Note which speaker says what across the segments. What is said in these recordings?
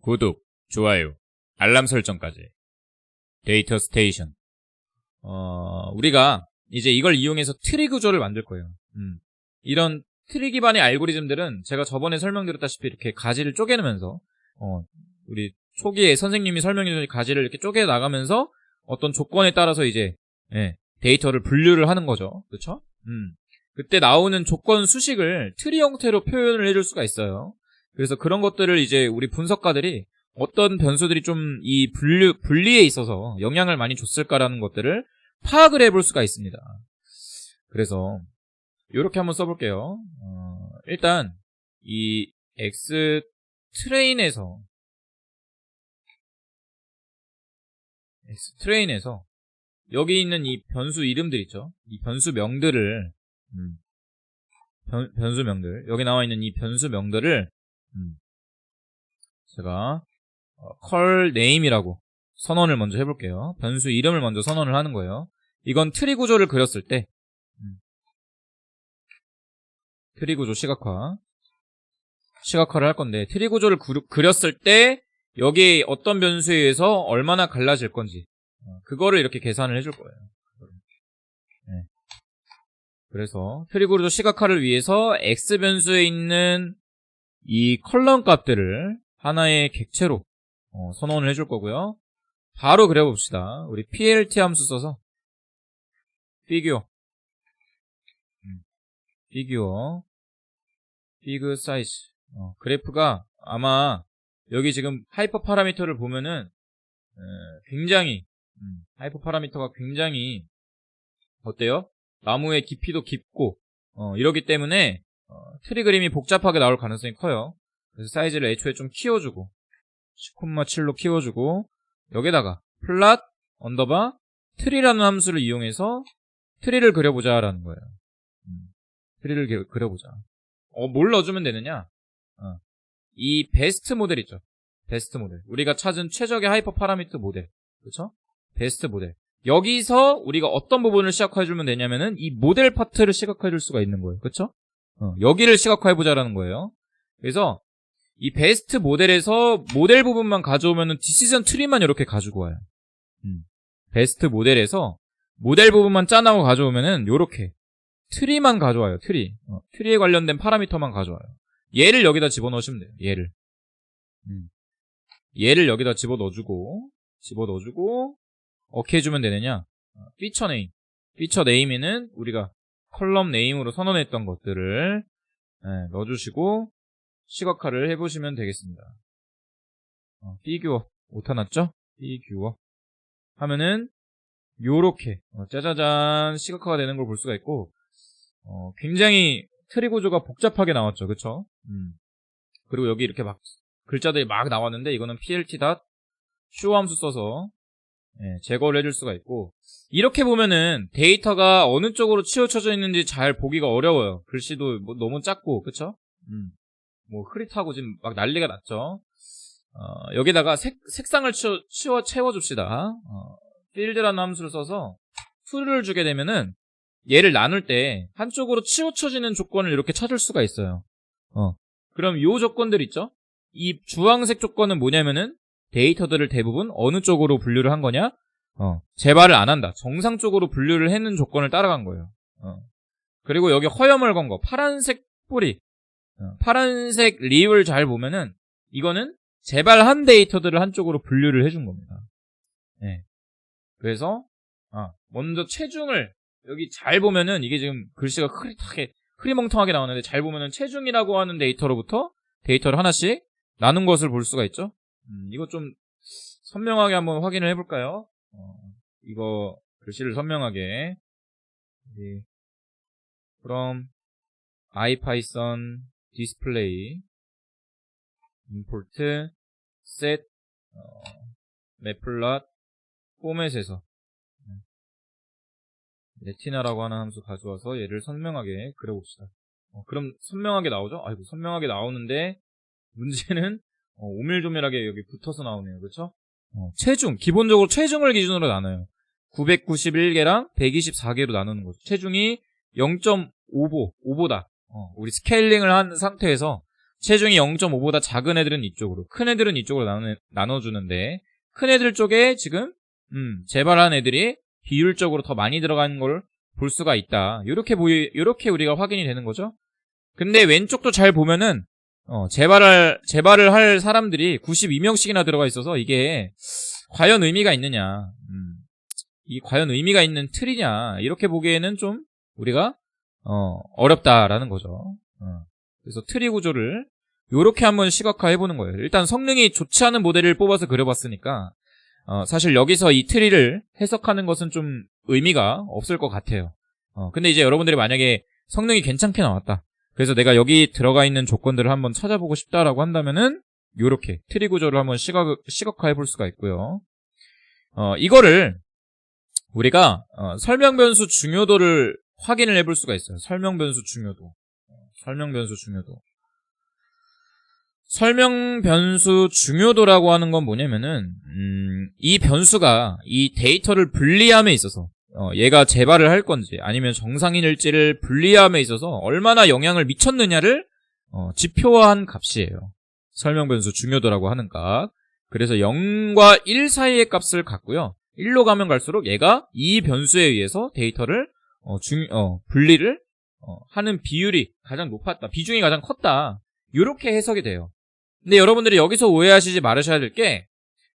Speaker 1: 구독, 좋아요, 알람 설정까지. 데이터 스테이션. 어, 우리가 이제 이걸 이용해서 트리 구조를 만들 거예요. 음. 이런 트리 기반의 알고리즘들은 제가 저번에 설명드렸다시피 이렇게 가지를 쪼개면서 어, 우리 초기에 선생님이 설명해준 가지를 이렇게 쪼개 나가면서 어떤 조건에 따라서 이제 예, 데이터를 분류를 하는 거죠. 그렇죠? 음. 그때 나오는 조건 수식을 트리 형태로 표현을 해줄 수가 있어요. 그래서 그런 것들을 이제 우리 분석가들이 어떤 변수들이 좀 이 분류, 분리에 있어서 영향을 많이 줬을까라는 것들을 파악을 해볼 수가 있습니다. 그래서 이렇게 한번 써볼게요. 어, 일단 이 X 트레인에서 X 트레인에서 여기 있는 이 변수 이름들 있죠? 이 변수명들을 음, 변, 변수명들 여기 나와 있는 이 변수명들을 음, 제가 어, 컬 네임이라고 선언을 먼저 해볼게요. 변수 이름을 먼저 선언을 하는 거예요. 이건 트리 구조를 그렸을 때 음, 트리 구조 시각화 시각화를 할 건데 트리 구조를 그, 그렸을 때 여기 어떤 변수에 의해서 얼마나 갈라질 건지 어, 그거를 이렇게 계산을 해줄 거예요. 네. 그래서 트리 구조 시각화를 위해서 x 변수에 있는 이 컬럼 값들을 하나의 객체로 어, 선언을 해줄 거고요. 바로 그려봅시다. 우리 plt 함수 써서 피규어 음, 피규어 피그 사이즈 어, 그래프가 아마 여기 지금 하이퍼 파라미터를 보면은 에, 굉장히 음, 하이퍼 파라미터가 굉장히 어때요? 나무의 깊이도 깊고 어, 이러기 때문에 어, 트리 그림이 복잡하게 나올 가능성이 커요. 그래서 사이즈를 애초에 좀 키워주고 10,7로 키워주고 여기다가 플랫 언더바 트리라는 함수를 이용해서 트리를 그려보자 라는 거예요. 음, 트리를 그- 그려보자. 어, 뭘 넣어주면 되느냐? 어, 이 베스트 모델 있죠. 베스트 모델. 우리가 찾은 최적의 하이퍼 파라미터 모델. 그렇죠? 베스트 모델. 여기서 우리가 어떤 부분을 시각화해주면 되냐면은 이 모델 파트를 시각화해줄 수가 있는 거예요. 그렇죠? 어, 여기를 시각화해보자라는 거예요. 그래서 이 베스트 모델에서 모델 부분만 가져오면은 디시전 트리만 이렇게 가지고 와요. 음. 베스트 모델에서 모델 부분만 짜나고 가져오면은 요렇게 트리만 가져와요. 트리. 어, 트리에 관련된 파라미터만 가져와요. 얘를 여기다 집어넣으시면 돼요. 얘를. 음. 얘를 여기다 집어넣어주고 집어넣어주고 어떻게 해주면 되느냐? 어, 피처 네임. 피처 네임에는 우리가 컬럼 네임으로 선언했던 것들을 예, 넣어주시고 시각화를 해보시면 되겠습니다. 어, 피규어 오타 났죠? 피규어 하면은 요렇게 어, 짜자잔 시각화가 되는 걸 볼 수가 있고 어, 굉장히 트리 구조가 복잡하게 나왔죠, 그쵸? 음. 그리고 여기 이렇게 막 글자들이 막 나왔는데 이거는 plt. show 함수 써서 예, 제거를 해줄 수가 있고 이렇게 보면은 데이터가 어느 쪽으로 치우쳐져 있는지 잘 보기가 어려워요. 글씨도 뭐 너무 작고 그쵸? 음. 뭐 흐릿하고 지금 막 난리가 났죠. 어, 여기다가 색, 색상을 치워, 치워 채워줍시다. 어, field라는 함수를 써서 툴을 주게 되면은 얘를 나눌 때 한쪽으로 치우쳐지는 조건을 이렇게 찾을 수가 있어요. 어, 그럼 이 조건들 있죠? 이 주황색 조건은 뭐냐면은 데이터들을 대부분 어느 쪽으로 분류를 한 거냐? 어, 재발을 안 한다. 정상 쪽으로 분류를 해는 조건을 따라간 거예요. 어. 그리고 여기 허염을 건 거, 파란색 뿌리, 어, 파란색 리을 잘 보면은 이거는 재발한 데이터들을 한쪽으로 분류를 해준 겁니다. 네. 그래서 아, 먼저 체중을 여기 잘 보면은 이게 지금 글씨가 흐릿하게 흐리멍텅하게 나오는데 잘 보면은 체중이라고 하는 데이터로부터 데이터를 하나씩 나눈 것을 볼 수가 있죠. 음, 이거 좀 선명하게 한번 확인을 해볼까요? 어, 이거 글씨를 선명하게 예. from ipython display import set 어, matplotlib 포맷에서 레티나라고 하는 함수 가져와서 얘를 선명하게 그려봅시다. 어, 그럼 선명하게 나오죠? 아이고 선명하게 나오는데 문제는 어, 오밀조밀하게 여기 붙어서 나오네요. 그렇죠? 어, 체중 기본적으로 체중을 기준으로 나눠요. 991개랑 124개로 나누는 거죠. 체중이 0.5보 5보다 어, 우리 스케일링을 한 상태에서 체중이 0.5보다 작은 애들은 이쪽으로, 큰 애들은 이쪽으로 나눠, 나눠주는데, 큰 애들 쪽에 지금, 음, 재발한 애들이 비율적으로 더 많이 들어가는 걸볼 수가 있다. 요렇게 보이, 요렇게 우리가 확인이 되는 거죠. 근데 왼쪽도 잘 보면은, 어, 재발을, 재발을 할 사람들이 92명씩이나 들어가 있어서 이게 과연 의미가 있느냐. 음, 이 과연 의미가 있는 틀이냐. 이렇게 보기에는 좀 우리가, 어, 어렵다라는 거죠. 어. 그래서 트리 구조를 요렇게 한번 시각화해 보는 거예요. 일단 성능이 좋지 않은 모델을 뽑아서 그려봤으니까 어, 사실 여기서 이 트리를 해석하는 것은 좀 의미가 없을 것 같아요. 어, 근데 이제 여러분들이 만약에 성능이 괜찮게 나왔다. 그래서 내가 여기 들어가 있는 조건들을 한번 찾아보고 싶다라고 한다면은 요렇게 트리 구조를 한번 시각, 시각화해 볼 수가 있고요. 어, 이거를 우리가 어, 설명 변수 중요도를 확인을 해 볼 수가 있어요. 설명 변수 중요도. 설명 변수 중요도. 설명 변수 중요도라고 하는 건 뭐냐면은 음, 이 변수가 이 데이터를 분리함에 있어서 어, 얘가 재발을 할 건지 아니면 정상인일지를 분리함에 있어서 얼마나 영향을 미쳤느냐를 어, 지표화한 값이에요. 설명 변수 중요도라고 하는 값. 그래서 0과 1 사이의 값을 갖고요. 1로 가면 갈수록 얘가 이 변수에 의해서 데이터를 어, 중, 어, 분리를 어, 하는 비율이 가장 높았다. 비중이 가장 컸다. 이렇게 해석이 돼요. 근데 여러분들이 여기서 오해하시지 말으셔야 될 게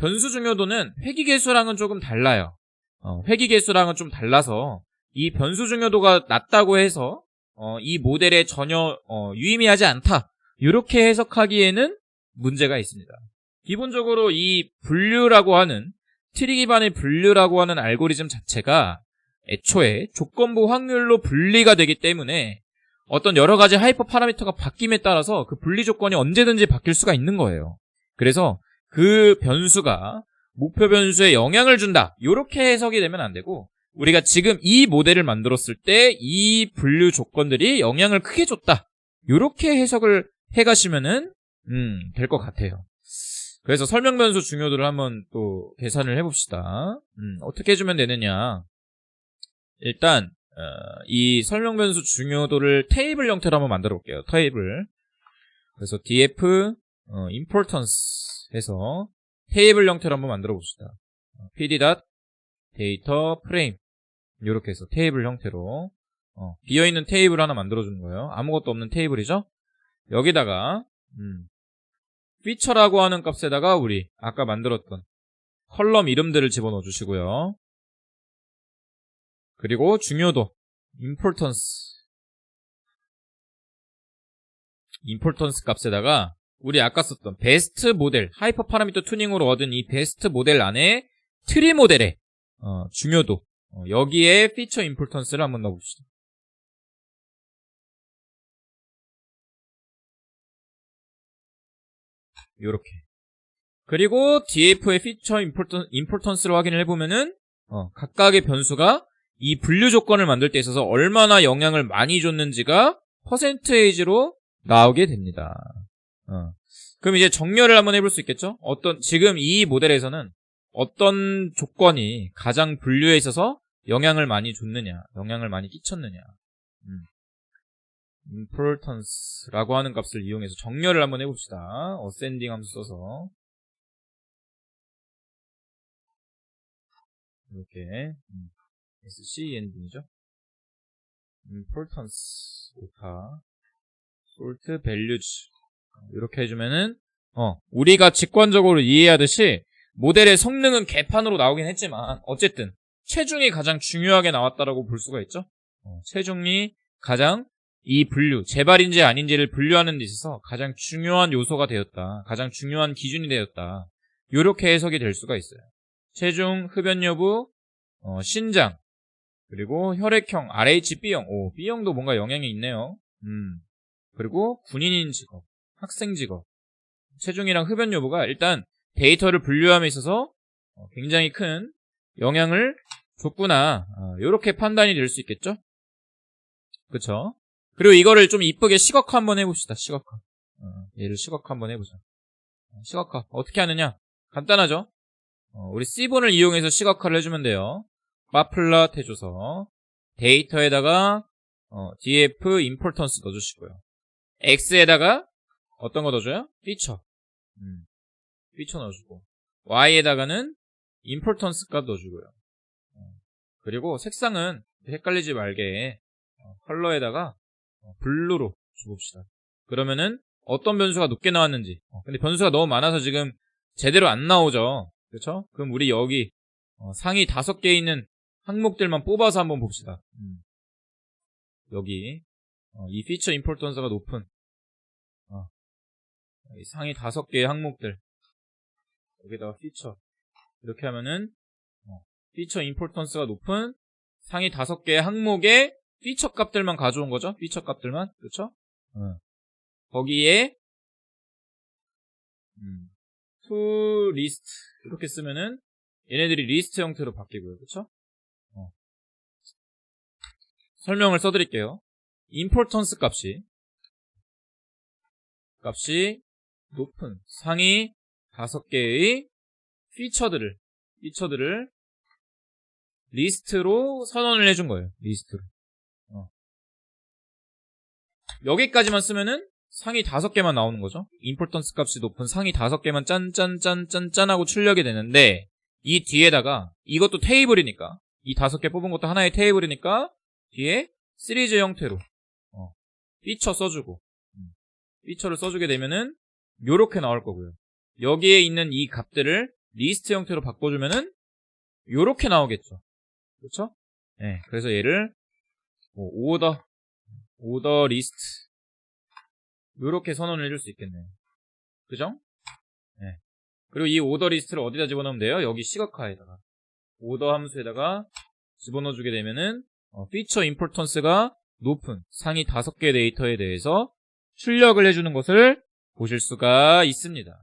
Speaker 1: 변수 중요도는 회기계수랑은 조금 달라요. 어, 회기계수랑은 좀 달라서 이 변수 중요도가 낮다고 해서 어, 이 모델에 전혀 어, 유의미하지 않다. 이렇게 해석하기에는 문제가 있습니다. 기본적으로 이 분류라고 하는 트리 기반의 분류라고 하는 알고리즘 자체가 애초에 조건부 확률로 분리가 되기 때문에 어떤 여러 가지 하이퍼 파라미터가 바뀜에 따라서 그 분리 조건이 언제든지 바뀔 수가 있는 거예요. 그래서 그 변수가 목표 변수에 영향을 준다. 이렇게 해석이 되면 안 되고 우리가 지금 이 모델을 만들었을 때 이 분류 조건들이 영향을 크게 줬다. 이렇게 해석을 해가시면은 음, 될 것 같아요. 그래서 설명 변수 중요도를 한번 또 계산을 해봅시다. 음, 어떻게 해주면 되느냐? 일단 어, 이 설명 변수 중요도를 테이블 형태로 한번 만들어 볼게요. 테이블. 그래서 df 어, importance 해서 테이블 형태로 한번 만들어 봅시다. 어, pd. 데이터 프레임 이렇게 해서 테이블 형태로 어, 비어있는 테이블 하나 만들어주는 거예요. 아무것도 없는 테이블이죠. 여기다가 음, 피처라고 하는 값에다가 우리 아까 만들었던 컬럼 이름들을 집어넣어 주시고요. 그리고 중요도 importance importance 값에다가 우리 아까 썼던 베스트 모델 하이퍼 파라미터 튜닝으로 얻은 이 베스트 모델 안에 트리 모델의 어, 중요도 어, 여기에 피처 importance를 한번 넣어봅시다. 요렇게 그리고 df의 피처 importance를 확인을 해보면은 어, 각각의 변수가 이 분류 조건을 만들 때 있어서 얼마나 영향을 많이 줬는지가 퍼센테이지로 나오게 됩니다. 어. 그럼 이제 정렬을 한번 해볼 수 있겠죠? 어떤 지금 이 모델에서는 어떤 조건이 가장 분류에 있어서 영향을 많이 줬느냐, 영향을 많이 끼쳤느냐. 음. importance라고 하는 값을 이용해서 정렬을 한번 해봅시다. ascending 함수 써서 이렇게 음. SCN분이죠. importance 오타 salt values 이렇게 해주면은 어 우리가 직관적으로 이해하듯이 모델의 성능은 개판으로 나오긴 했지만 어쨌든 체중이 가장 중요하게 나왔다라고 볼 수가 있죠. 어, 체중이 가장 이 분류 재발인지 아닌지를 분류하는 데 있어서 가장 중요한 요소가 되었다. 가장 중요한 기준이 되었다. 이렇게 해석이 될 수가 있어요. 체중, 흡연 여부, 어, 신장, 그리고 혈액형 RH B형. 오, B형도 뭔가 영향이 있네요. 음. 그리고 군인인 직업, 학생 직업, 체중이랑 흡연 여부가 일단 데이터를 분류함에 있어서 어, 굉장히 큰 영향을 줬구나. 이렇게 어, 판단이 될 수 있겠죠? 그쵸? 그리고 이거를 좀 이쁘게 시각화 한번 해봅시다. 시각화. 어, 얘를 시각화 한번 해보자. 시각화. 어떻게 하느냐? 간단하죠? 우리 C본을 이용해서 시각화를 해주면 돼요. 마플랏 해줘서 데이터에다가 어, df importance 넣어주시고요. x에다가 어떤 거 넣어줘요? 피처. 음, 피처 넣어주고. y에다가는 importance 값 넣어주고요. 어, 그리고 색상은 헷갈리지 말게 어, 컬러에다가 어, 블루로 줘봅시다. 그러면은 어떤 변수가 높게 나왔는지. 어, 근데 변수가 너무 많아서 지금 제대로 안 나오죠. 그렇죠? 그럼 우리 여기 어, 상위 다섯 개 있는 항목들만 뽑아서 한번 봅시다. 음. 여기 어, 이 피처 임포턴스가 높은 어, 이 상위 다섯 개의 항목들 여기다가 피처 이렇게 하면은 어, 피처 임포턴스가 높은 상위 다섯 개의 항목의 피처 값들만 가져온 거죠. 피처 값들만 그렇죠? 어. 거기에 음, to list 이렇게 쓰면은 얘네들이 리스트 형태로 바뀌고요. 그쵸? 어. 설명을 써드릴게요. importance 값이 값이 높은 상위 다섯 개의 피처들을 피처들을 리스트로 선언을 해준 거예요. 리스트로. 어. 여기까지만 쓰면은 상위 다섯 개만 나오는 거죠. importance 값이 높은 상위 다섯 개만 짠짠짠짠짠 하고 출력이 되는데 이 뒤에다가 이것도 테이블이니까 이 다섯 개 뽑은 것도 하나의 테이블이니까 뒤에 시리즈 형태로 어, 피처 써주고 음, 피처를 써주게 되면은 요렇게 나올 거고요. 여기에 있는 이 값들을 리스트 형태로 바꿔주면은 요렇게 나오겠죠. 그렇죠? 네, 그래서 얘를 뭐 오더 오더 리스트 요렇게 선언을 해줄 수 있겠네요. 그죠? 네. 그리고 이 오더 리스트를 어디다 집어넣으면 돼요? 여기 시각화에다가 오더 함수에다가 집어넣어주게 되면은 어, 피처 임포턴스가 높은 상위 다섯 개 데이터에 대해서 출력을 해주는 것을 보실 수가 있습니다.